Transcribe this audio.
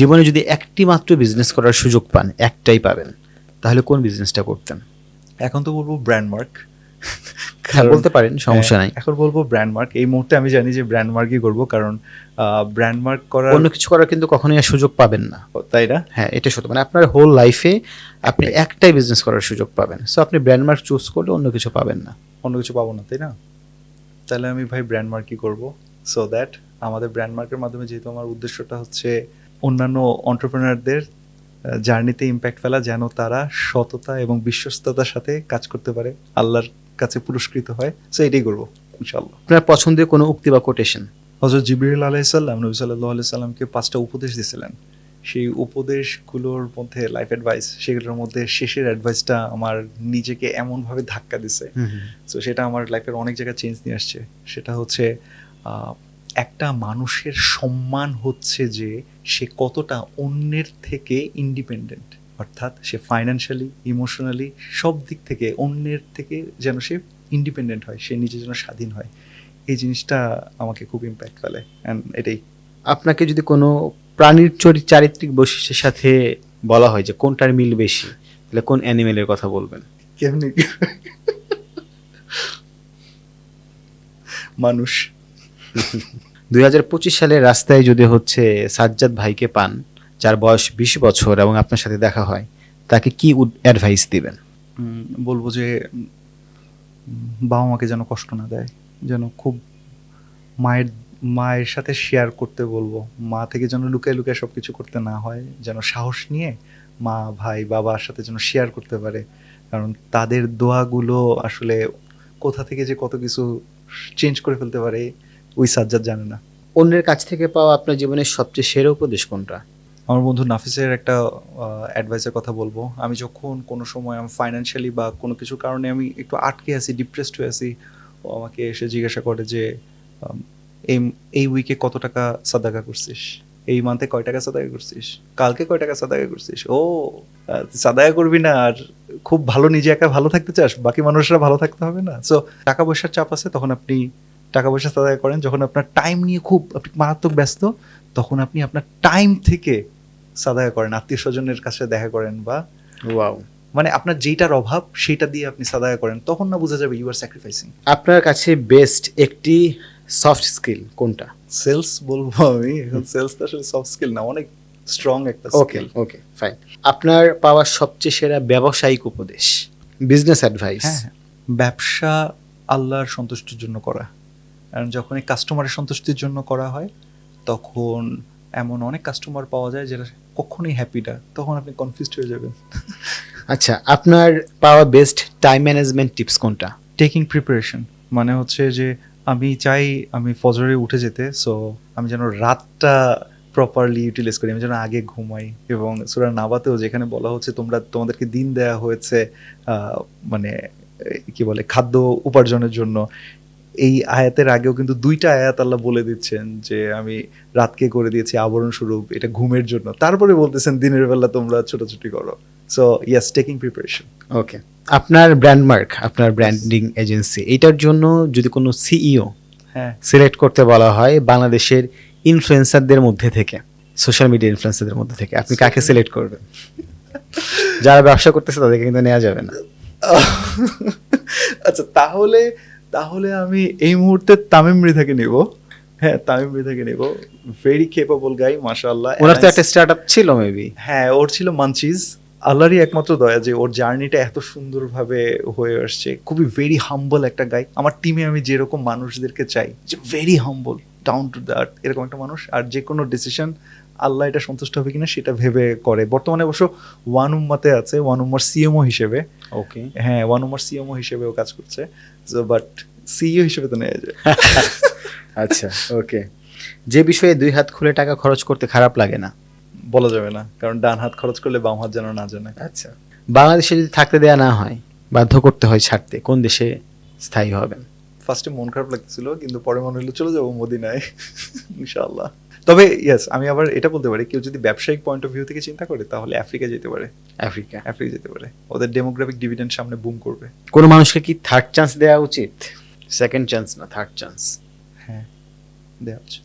জীবনে যদি একটি মাত্র বিজনেস করার সুযোগ পান একটাই পাবেন তাহলে কোন বিজনেসটা করতেন? এখন তো বলব ব্র্যান্ড মার্ক হ্যাঁ, বলতে পারেন সমস্যা নাই। এখন বলব ব্র্যান্ড মার্ক এই মুহূর্তে আমি জানি যে ব্র্যান্ড মার্কই করব কারণ ব্র্যান্ড মার্ক করার অন্য কিছু করার কিন্তু কখনোই আর সুযোগ পাবেন না। তাই না? হ্যাঁ এটা সত্য। মানে আপনার হোল লাইফে আপনি একটাই বিজনেস করার সুযোগ পাবেন। সো আপনি ব্র্যান্ড মার্ক চুজ করলে অন্য কিছু পাবেন না। অন্য কিছু পাবো না তাই না? তাহলে আমি ভাই ব্র্যান্ড মার্কই করব। সো দ্যাট আমাদের ব্র্যান্ড মার্কের মাধ্যমে যেহেতু আমার উদ্দেশ্যটা হচ্ছে অন্যান্য অন্টারপ্রেনারদের জার্নিতে ইম্প্যাক্ট ফেলা যেন তারা সততা এবং বিশ্বস্ততার সাথে কাজ করতে পারে আল্লাহর কাছে পুরস্কৃত হয়। সো এটাই করব ইনশাল্লাহ আপনার পছন্দের কোনো উক্তি বা কোটেশন হজরত জিবরিল আলাইসাল্লাম নবী সাল্লাহ আলাই সাল্লামকে পাঁচটা উপদেশ দিয়েছিলেন। সেই উপদেশগুলোর মধ্যে লাইফ অ্যাডভাইস সেগুলোর মধ্যে শেষের অ্যাডভাইসটা আমার নিজেকে এমনভাবে ধাক্কা দিছে। তো সেটা আমার লাইফের অনেক জায়গায় চেঞ্জ নিয়ে আসছে। সেটা হচ্ছে আহ, একটা মানুষের সম্মান হচ্ছে যে সে কতটা অন্যের থেকে ইন্ডিপেন্ডেন্ট অর্থাৎ সে ফাইন্যান্সিয়ালি ইমোশনালি সব দিক থেকে অন্যের থেকে যেন সে ইন্ডিপেন্ডেন্ট হয় সে নিজে যেন স্বাধীন হয়। এই জিনিসটা আমাকে খুব ইম্প্যাক্ট ফেলে অ্যান্ড এটাই। আপনাকে যদি কোনো প্রাণীর চরি চারিত্রিক বৈশিষ্ট্যের সাথে বলা হয় যে কোনটার মিল বেশি তাহলে কোন অ্যানিমেলের কথা বলবেন? কেমনি? মানুষ। দুই সালের রাস্তায় যদি হচ্ছে সাজ্জাদ ভাইকে পান, যার বয়স বিশ বছর এবং আপনার সাথে দেখা হয়, তাকে কি অ্যাডভাইস দিবেন? বলব যে বাবা মাকে যেন কষ্ট না দেয়, যেন খুব মায়ের মায়ের সাথে শেয়ার করতে বলব। মা থেকে যেন লুকায় লুকায় সব কিছু করতে না হয়, যেন সাহস নিয়ে মা, ভাই, বাবার সাথে যেন শেয়ার করতে পারে। কারণ তাদের দোয়াগুলো আসলে কোথা থেকে যে কত কিছু চেঞ্জ করে ফেলতে পারে ওই সাজ্জাদ জানে না। অন্যের কাছ থেকে পাওয়া আপনার জীবনের সবচেয়ে সেরা উপদেশ কোনটা? আমার বন্ধু নাফিসের একটা অ্যাডভাইসের কথা বলব। আমি যখন কোনো সময় আমি ফাইন্যান্সিয়ালি বা কোনো কিছু কারণে আমি একটু আটকে আছি ডিপ্রেসড হয়ে আছি ও আমাকে এসে জিজ্ঞাসা করে যে এই এই উইকে কত টাকা সাদাকা করছিস? এই মান্থে কয় টাকা সাদাকা করছিস? কালকে কয় টাকা সাদাকা করছিস? ও সাদাকা করবি না আর খুব ভালো নিজে একা ভালো থাকতে চাস বাকি মানুষরা ভালো থাকতে হবে না। সো টাকা পয়সার চাপ আছে তখন আপনি টাকা পয়সা সাদাকা করেন যখন আপনার টাইম নিয়ে খুব আপনি মারাত্মক ব্যস্ত তখন আপনি আপনার টাইম থেকে সাদাকা করেন আত্মীয় স্বজনের কাছে দেখা করেন বা ওয়াও মানে আপনার যেটার অভাব সেটা দিয়ে আপনি সাদাকা করেন তখন না বোঝা যাবে ইউ আর স্যাক্রিফাইসিং আপনার কাছে বেস্ট একটি সফট স্কিল কোনটা? সেলস বলব আমি এখন সেলস তো আসলে সফট স্কিল না অনেক স্ট্রং একটা ওকে স্কিল ওকে ফাইন আপনার পাওয়া সবচেয়ে সেরা ব্যবসায়িক উপদেশ বিজনেস অ্যাডভাইস হ্যাঁ। ব্যবসা আল্লাহর সন্তুষ্টির জন্য করা। কারণ যখন এই কাস্টমারের সন্তুষ্টির জন্য করা হয় তখন এমন অনেক কাস্টমার পাওয়া যায় যেটা কখনোই হ্যাপি না। তখন আপনি কনফিউজড হয়ে যাবেন। আচ্ছা আপনার পাওয়া বেস্ট টাইম ম্যানেজমেন্ট টিপস কোনটা? টেকিং প্রিপারেশন মানে হচ্ছে যে আমি চাই আমি ফজরে উঠে যেতে সো আমি যেন রাতটা প্রপারলি ইউটিলাইজ করি আমি যেন আগে ঘুমাই। এবং সুরা নাবাতেও যেখানে বলা হচ্ছে তোমরা তোমাদেরকে দিন দেয়া হয়েছে মানে কি বলে খাদ্য উপার্জনের জন্য। এই আয়াতের আগেও কিন্তু দুইটা আয়াত আল্লাহ বলে দিচ্ছেন যে আমি রাতকে করে দিয়েছি আবরণ স্বরূপ এটা ঘুমের জন্য। তারপরে বলতেছেন দিনের বেলা তোমরা ছোটাছুটি করো। So yes taking preparation okay আপনার ব্র্যান্ড মার্ক আপনার ব্র্যান্ডিং এজেন্সি এটার জন্য যদি কোনো সিইও হ্যাঁ। সিলেক্ট করতে বলা হয় বাংলাদেশের ইনফ্লুয়েন্সারদের মধ্যে থেকে সোশ্যাল মিডিয়া ইনফ্লুয়েন্সারদের মধ্যে থেকে আপনি কাকে সিলেক্ট করবেন? যারা ব্যবসা করতেছে তাদেরকে কিন্তু নেওয়া যাবে না। আচ্ছা তাহলে তাহলে আমি এই মুহূর্তে তামিম মৃধাকে নেব। হ্যাঁ তামিম মৃধাকে নেব। ভেরি কেপেবল গাই মাশাআল্লাহ। ওনার তো একটা ছিল মেবি হ্যাঁ ওর ছিল মানচিজ আল্লাহরই একমাত্র দয়া যে ওর জার্নিটা এত সুন্দরভাবে হয়ে আসছে। খুবই ভেরি হাম্বল একটা গাই আমার টিমে আমি যেরকম মানুষদেরকে চাই যে very humble down to the earth এরকম একটা মানুষ। আর যে কোনো ডিসিশন আল্লাহ এটা সন্তুষ্ট হবে কিনা সেটা ভেবে করে। বর্তমানে অবশ্য ওয়ান উম্মাতে আছে ওয়ান উম্মার সিএমও হিসেবে। ওকে হ্যাঁ ওয়ান উমার সিএমও হিসেবেও কাজ করছে। বাট সিইও হিসেবে তো নেওয়া যায়। আচ্ছা ওকে যে বিষয়ে দুই হাত খুলে টাকা খরচ করতে খারাপ লাগে না। বলা যাবে না কারণ ডান হাত খরচ করলে বাম হাত যেন না জানে। আচ্ছা বাংলাদেশে যদি থাকতে দেয়া না হয় বাধ্য করতে হয় ছাড়তে কোন দেশে স্থায়ী হবেন? ফার্স্টে মন খারাপ লাগতেছিল কিন্তু পরে মনে হলো চলে যাব মদিনায়। ইনশাল্লাহ তবে ইয়েস আমি আবার এটা বলতে পারি কেউ যদি ব্যবসায়িক পয়েন্ট অফ ভিউ থেকে চিন্তা করে তাহলে আফ্রিকা যেতে পারে। আফ্রিকা। আফ্রিকা যেতে পারে। ওদের ডেমোগ্রাফিক ডিভিডেন্ড সামনে বুম করবে। কোনো মানুষকে কি থার্ড চান্স দেওয়া উচিত? সেকেন্ড চান্স না থার্ড চান্স হ্যাঁ দেওয়া হচ্ছে